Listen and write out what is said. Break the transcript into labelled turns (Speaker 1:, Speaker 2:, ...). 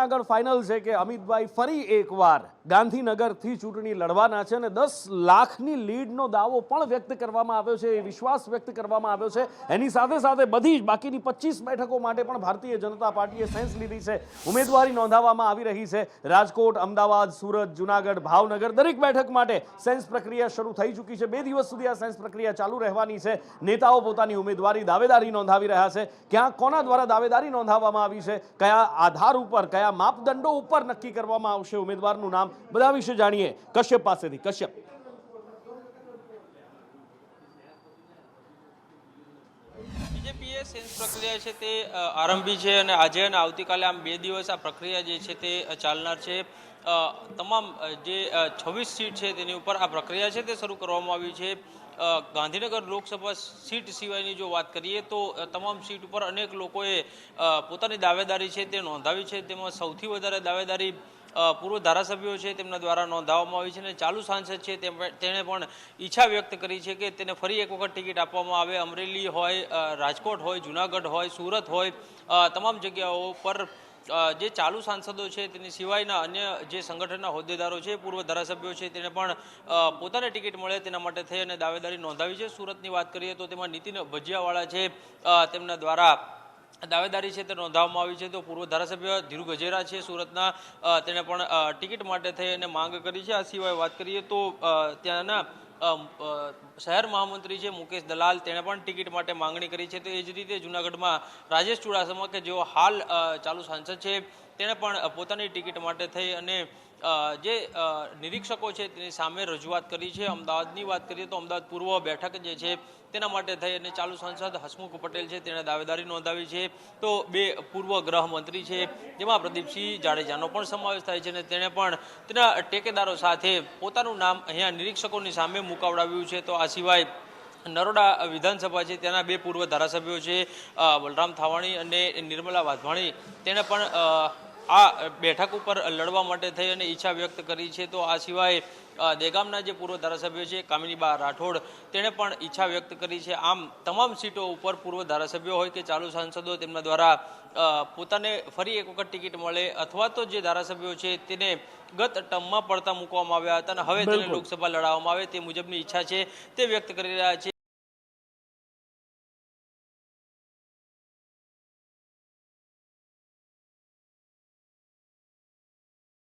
Speaker 1: આગળ ફાઇનલ છે કે અમિતભાઈ ફરી એકવાર ગાંધીનગરથી ચૂંટણી લડવાના છે અને દસ લાખની લીડનો દાવો પણ વ્યક્ત કરવામાં આવ્યો છે વિશ્વાસ વ્યક્ત કરવામાં આવ્યો છે. એની સાથે સાથે બધી જ બાકીની પચીસ બેઠકો માટે પણ ભારતીય જનતા પાર્ટીએ સેન્સ લીધી છે. ઉમેદવારી નોંધાવવામાં આવી રહી છે. રાજકોટ, અમદાવાદ, સુરત, જુનાગઢ, ભાવનગર દરેક બેઠક માટે સેન્સ પ્રક્રિયા શરૂ થઈ ચૂકી છે. બે દિવસ સુધી આ સેન્સ પ્રક્રિયા ચાલુ રહેવાની છે. નેતાઓ પોતાની ઉમેદવારી, દાવેદારી નોંધાવી રહ્યા છે. ક્યાં કોના દ્વારા દાવેદારી નોંધાવવામાં આવી છે? કયા આધાર ઉપર, કયા માપદંડો ઉપર નક્કી કરવામાં આવશે ઉમેદવારનું નામ. બધા વિશે જાણીએ કશ્યપ પાસેથી. કશ્યપ.
Speaker 2: બીજેપીએ સેન્સ પ્રક્રિયા છે તે આરંભી છે અને આજે અને આવતીકાલે આમ બે દિવસ આ પ્રક્રિયા જે છે તે ચાલનાર છે. તમામ જે છવ્વીસ સીટ છે તેની ઉપર આ પ્રક્રિયા છે તે શરૂ કરવામાં આવી છે. ગાંધીનગર લોકસભા સીટ સિવાયની જો વાત કરીએ તો તમામ સીટ ઉપર અનેક લોકોએ પોતાની દાવેદારી છે તે નોંધાવી છે. તેમાં સૌથી વધારે દાવેદારી પૂર્વ ધારાસભ્યો છે તેમના દ્વારા નોંધાવવામાં આવી છે અને ચાલુ સાંસદ છે તેણે પણ ઈચ્છા વ્યક્ત કરી છે કે તેને ફરી એક વખત ટિકિટ આપવામાં આવે. અમરેલી હોય રાજકોટ હોય, જુનાગઢ હોય, સુરત હોય તમામ જગ્યાઓ પર જે ચાલુ સાંસદો છે, તેની સિવાયના અન્ય જે સંગઠનના હોદ્દેદારો છે, પૂર્વ ધારાસભ્યો છે, તેને પણ પોતાને ટિકિટ મળે તેના માટે થઈ અને દાવેદારી નોંધાવી છે. સુરતની વાત કરીએ તો તેમાં નીતિન ભજીયાવાળા છે તેમના દ્વારા દાવેદારી છે તે નોંધાવવામાં આવી છે. તો પૂર્વ ધારાસભ્ય ધીરુ ગજેરા છે, સુરતના તેણે પણ ટિકિટ માટે થઈ અને માંગ કરી છે. આ સિવાય વાત કરીએ તો ત્યાંના શહેર મહામંત્રી છે મુકેશ દલાલ, તેણે પણ ટિકિટ માટે માંગણી કરી છે. તો એ જ રીતે જુનાગઢમાં રાજેશ ચુડાસમા કે જેઓ હાલ ચાલુ સાંસદ છે, તેણે પણ પોતાની ટિકિટ માટે થઈ અને જે નિરીક્ષકો છે તેની સામે રજૂઆત કરી છે. અમદાવાદની વાત કરીએ તો અમદાવાદ પૂર્વ બેઠક જે છે તેના માટે થઈ અને ચાલુ સાંસદ હસમુખ પટેલ છે તેણે દાવેદારી નોંધાવી છે. તો બે પૂર્વ ગૃહમંત્રી છે જેમાં પ્રદીપસિંહ જાડેજાનો પણ સમાવેશ થાય છે અને તેણે પણ તેના ટેકેદારો સાથે પોતાનું નામ અહીંયા નિરીક્ષકોની સામે મુકાવડાવ્યું છે. તો આ સિવાય નરોડા વિધાનસભા છે, તેના બે પૂર્વ ધારાસભ્યો છે બલરામ થાવાણી અને નિર્મલા વાધવાણી તેણે પણ આ બેઠક ઉપર લડવા માટે થઈ અને ઈચ્છા વ્યક્ત કરી છે તો આ સિવાય દેગામના જે પૂર્વ ધારાસભ્યો છે કામિનીબા રાઠોડ તેણે પણ ઈચ્છા વ્યક્ત કરી છે. આમ તમામ સીટો ઉપર પૂર્વ ધારાસભ્યો હોય કે ચાલુ સાંસદો તેમના દ્વારા પોતાને ફરી એક વખત ટિકિટ મળે અથવા તો જે ધારાસભ્યો છે તેને ગત ટર્મમાં પડતા મૂકવામાં આવ્યા હતા અને હવે તેને લોકસભા લડાવવામાં આવે તે મુજબની ઈચ્છા છે તે વ્યક્ત કરી રહ્યા છે.